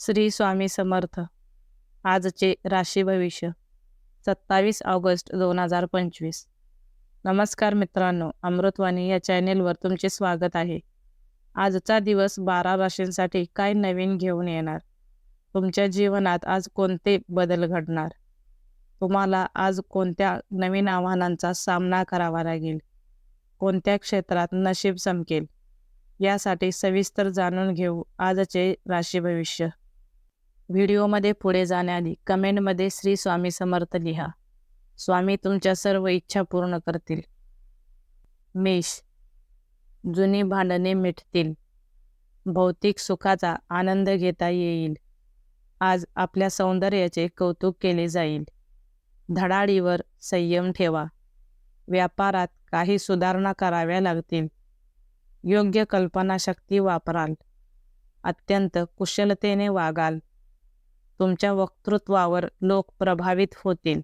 श्री स्वामी समर्थ. आजचे राशी भविष्य सत्तावीस ऑगस्ट दोन हजार पंचवीस. नमस्कार मित्रांनो अमृतवाणी या चॅनेलवर तुमचे स्वागत आहे. आजचा दिवस बारा राशींसाठी काय नवीन घेऊन येणार? तुमच्या जीवनात आज कोणते बदल घडणार? तुम्हाला आज कोणत्या नवीन आव्हानांचा सामना करावा लागेल? कोणत्या क्षेत्रात नशीब चमकेल यासाठी सविस्तर जाणून घेऊ आजचे राशी भविष्य. व्हिडिओमध्ये पुढे जाण्याआधी कमेंटमध्ये श्री स्वामी समर्थ लिहा. स्वामी तुमच्या सर्व इच्छा पूर्ण करतील. मेष. जुनी भांडणे मिटतील. भौतिक सुखाचा आनंद घेता येईल. आज आपल्या सौंदर्याचे कौतुक केले जाईल. धडाडीवर संयम ठेवा. व्यापारात काही सुधारणा कराव्या लागतील. योग्य कल्पनाशक्ती वापराल. अत्यंत कुशलतेने वागाल. तुमच्या वक्तृत्वावर लोक प्रभावित होतील.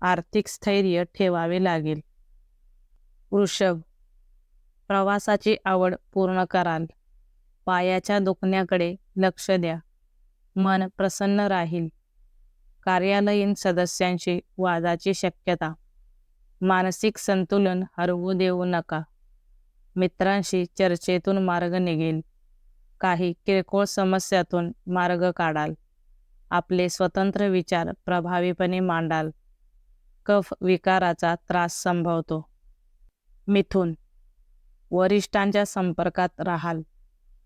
आर्थिक स्थैर्य ठेवावे लागेल. वृषभ प्रवासाची आवड पूर्ण कराल. पायाच्या दुखण्याकडे लक्ष द्या. मन प्रसन्न राहील. कार्यालयीन सदस्यांशी वादाची शक्यता. मानसिक संतुलन हरवू देऊ नका. मित्रांशी चर्चेतून मार्ग निघेल. काही किरकोळ समस्यातून मार्ग काढाल. आपले स्वतंत्र विचार प्रभावीपणे मांडाल. कफ विकाराचा त्रास संभवतो. मिथून वरिष्ठांच्या संपर्कात राहाल.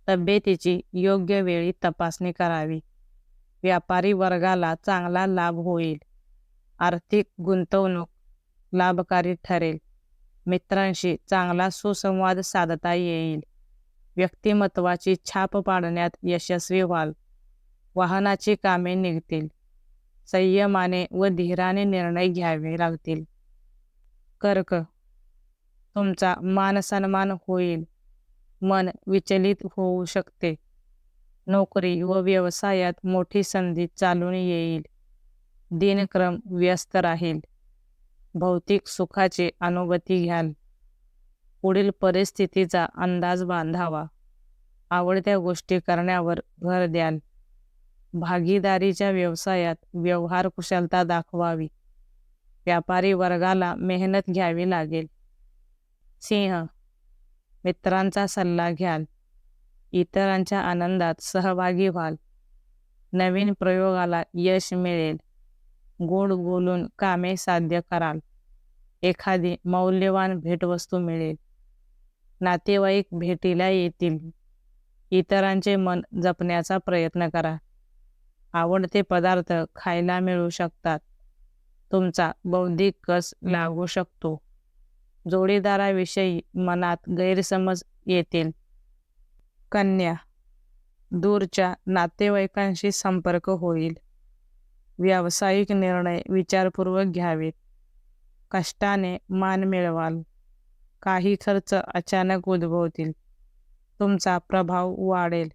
तब्येतीची योग्य वेळी तपासणी करावी. व्यापारी वर्गाला चांगला लाभ होईल. आर्थिक गुंतवणूक लाभकारी ठरेल. मित्रांशी चांगला सुसंवाद साधता येईल. व्यक्तिमत्वाची छाप पाडण्यात यशस्वी व्हाल. वाहनाची कामे निघतील. संयमाने व धीराने निर्णय घ्यावे लागतील. कर्क. तुमचा मानसन्मान होईल. मन विचलित होऊ शकते. नोकरी व व्यवसायात मोठी संधी चालून येईल. दिनक्रम व्यस्त राहील. भौतिक सुखाची अनुभूती घ्याल. पुढील परिस्थितीचा अंदाज बांधावा. आवडत्या गोष्टी करण्यावर भर द्याल. भागीदारीच्या व्यवसायात व्यवहार कुशलता दाखवावी. व्यापारी वर्गाला मेहनत घ्यावी लागेल. सिंह मित्रांचा सल्ला घ्याल. इतरांच्या आनंदात सहभागी व्हाल. नवीन प्रयोगाला यश मिळेल. गोड बोलून कामे साध्य कराल. एखादी मौल्यवान भेटवस्तू मिळेल. नातेवाईक भेटीला येतील. इतरांचे मन जपण्याचा प्रयत्न करा. आवडते पदार्थ खायला मिळू शकतात. तुमचा बौद्धिक कस लागू शकतो. जोडीदाराविषयी मनात गैरसमज येतील. कन्या दूरच्या नातेवाईकांशी संपर्क होईल. व्यावसायिक निर्णय विचारपूर्वक घ्यावेत. कष्टाने मान मिळवाल. काही खर्च अचानक उद्भवतील. तुमचा प्रभाव वाढेल.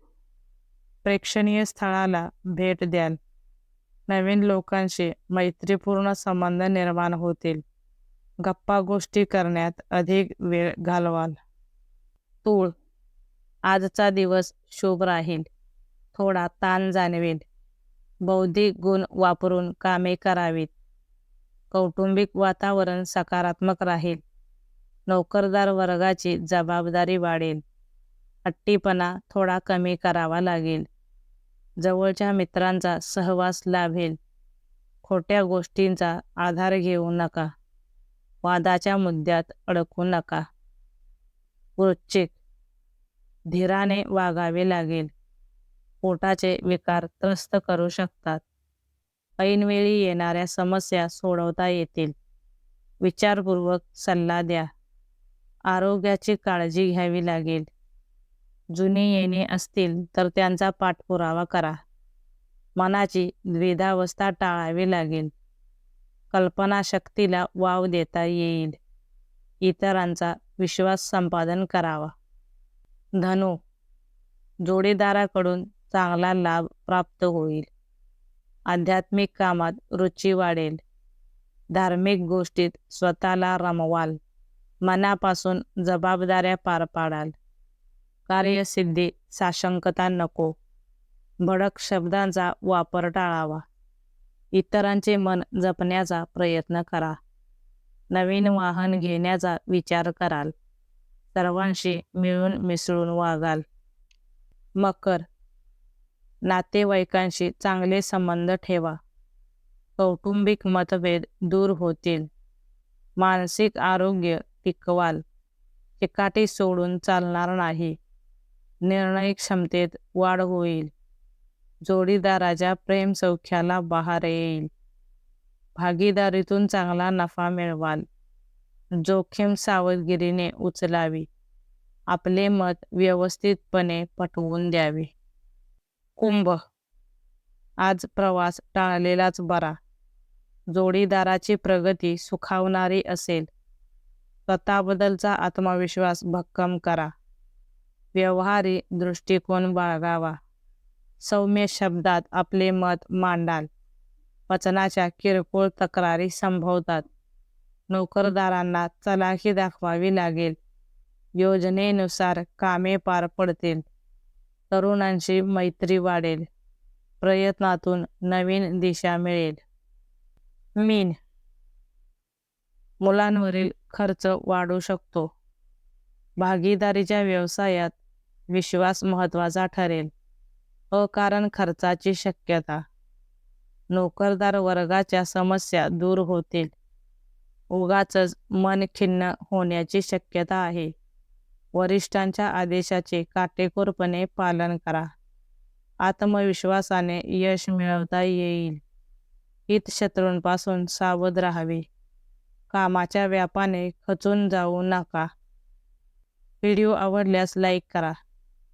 प्रेक्षणीय स्थळाला भेट द्याल. नवीन लोकांशी मैत्रीपूर्ण संबंध निर्माण होतील. गप्पा गोष्टी करण्यात अधिक वेळ घालवाल. तूळ. आजचा दिवस शुभ राहील. थोडा ताण जाणवेल. बौद्धिक गुण वापरून कामे करावीत. कौटुंबिक वातावरण सकारात्मक राहील. नोकरदार वर्गाची जबाबदारी वाढेल. हट्टीपणा थोडा कमी करावा लागेल. जवळच्या मित्रांचा सहवास लाभेल. खोट्या गोष्टींचा आधार घेऊ नका. वादाच्या मुद्द्यात अडकू नका. वृश्चिक. धीराने वागावे लागेल. पोटाचे विकार त्रस्त करू शकतात. ऐनवेळी येणाऱ्या समस्या सोडवता येतील. विचारपूर्वक सल्ला द्या. आरोग्याची काळजी घ्यावी लागेल. जुने येणे असतील तर त्यांचा पाठपुरावा करा. मनाची द्विधावस्था टाळावी लागेल. कल्पनाशक्तीला वाव देता येईल. इतरांचा विश्वास संपादन करावा. धनु जोडीदाराकडून चांगला लाभ प्राप्त होईल. आध्यात्मिक कामात रुची वाढेल. धार्मिक गोष्टीत स्वतःला रमवाल. मनापासून जबाबदाऱ्या पार पाडाल. कार्यसिद्धी साशंकता नको. भडक शब्दांचा वापर टाळावा. इतरांचे मन जपण्याचा प्रयत्न करा. नवीन वाहन घेण्याचा विचार कराल. सर्वांशी मिळून मिसळून वागाल. मकर. नातेवाईकांशी चांगले संबंध ठेवा. कौटुंबिक मतभेद दूर होतील. मानसिक आरोग्य टिकवाल. चिकाटी सोडून चालणार नाही. निर्णय क्षमतेत वाढ होईल. जोडीदाराच्या प्रेम सौख्याला बहार येईल. भागीदारीतून चांगला नफा मिळवाल. जोखीम सावधगिरीने उचलावी. आपले मत व्यवस्थितपणे पटवून द्यावे. कुंभ. आज प्रवास टाळलेलाच बरा. जोडीदाराची प्रगती सुखावणारी असेल. स्वतःबद्दलचा आत्मविश्वास भक्कम करा. व्यवहारी दृष्टिकोन बाळगावा. सौम्य शब्दात आपले मत मांडाल. वचनाच्या किरकोळ तक्रारी संभवतात. नोकरदारांना चलाखी दाखवावी लागेल. योजनेनुसार कामे पार पडतील. तरुणांशी मैत्री वाढेल. प्रयत्नातून नवीन दिशा मिळेल. मीन. मुलांवरील खर्च वाढू शकतो. भागीदारीच्या व्यवसायात विश्वास महत्त्वाचा ठरेल. अकारण खर्चाची शक्यता. नोकरदार वर्गाच्या समस्या दूर होतील. उगाच मन खिन्न होण्याची शक्यता आहे. वरिष्ठांच्या आदेशाचे काटेकोरपणे पालन करा. आत्मविश्वासाने यश मिळवता येईल. हितशत्रूंपासून सावध राहावे. कामाच्या व्यापाने खचून जाऊ नका. व्हिडिओ आवडल्यास लाईक करा.